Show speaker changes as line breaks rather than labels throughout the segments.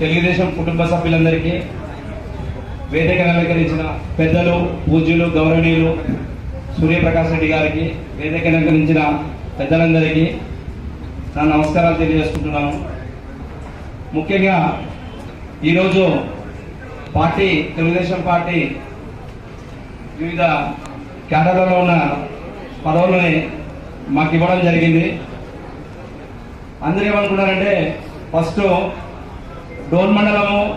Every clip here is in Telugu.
తెలుగుదేశం కుటుంబ సభ్యులందరికీ వేదిక అలంకరించిన పెద్దలు పూజ్యులు గౌరవనీయులు సూర్యప్రకాష్ రెడ్డి గారికి వేదిక అలంకరించిన పెద్దలందరికీ నా నమస్కారాలు తెలియజేసుకుంటున్నాను. ముఖ్యంగా ఈరోజు పార్టీ తెలుగుదేశం పార్టీ వివిధ కేడర్లలో ఉన్న పదవులని మాకు ఇవ్వడం జరిగింది. అందరూ ఏమనుకున్నారంటే ఫస్ట్ డోన్ మండలము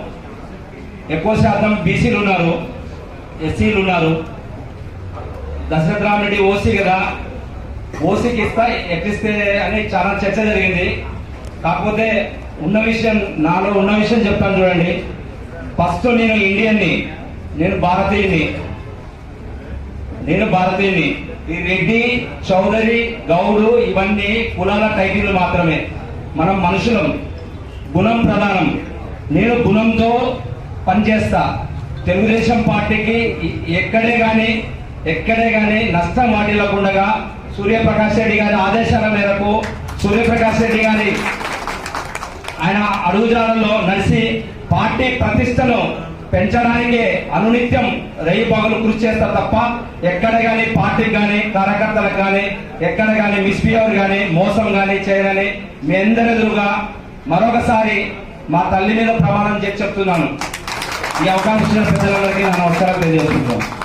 ఎక్కువ శాతం బీసీలు ఉన్నారు ఎస్సీలు ఉన్నారు. దశరథ రామరెడ్డి ఓసీ కదా. ఓసీకి ఇస్తా ఎట్లిస్తే అని చాలా చర్చ జరిగింది. కాకపోతే ఉన్న విషయం నాలో ఉన్న విషయం చెప్తాను చూడండి. ఫస్ట్ నేను ఇండియన్ని నేను భారతీయుని. నేను భారతీయుని. ఈ రెడ్డి చౌదరి గౌడు ఇవన్నీ కులాల టైటిల్ మాత్రమే. మనం మనుషులం. గుణం ప్రధానం. నేను గుణంతో పనిచేస్తా. తెలుగుదేశం పార్టీకి ఎక్కడే కానీ ఎక్కడే కానీ నష్టం వాటిల్లకుండగా సూర్యప్రకాష్ రెడ్డి గారి ఆదేశాల మేరకు సూర్యప్రకాష్ రెడ్డి గారి ఆయన అడుగుజాడల్లో నడిచి పార్టీ ప్రతిష్టను పెంచడానికి అనునిత్యం రైలు బాగులు కృషి చేస్తా తప్ప ఎక్కడ కానీ పార్టీకి కానీ కార్యకర్తలకు కానీ ఎక్కడ కానీ మిస్బిహేవర్ కానీ మోసం కానీ చేయనని మీ అందరి ఎదురుగా మరొకసారి మా తల్లి మీద ప్రమాణం చేసి చెప్తున్నాను. ఈ అవకాశం ఇచ్చిన ప్రజలందరికీ నా నమస్కారం తెలియజేస్తున్నాను.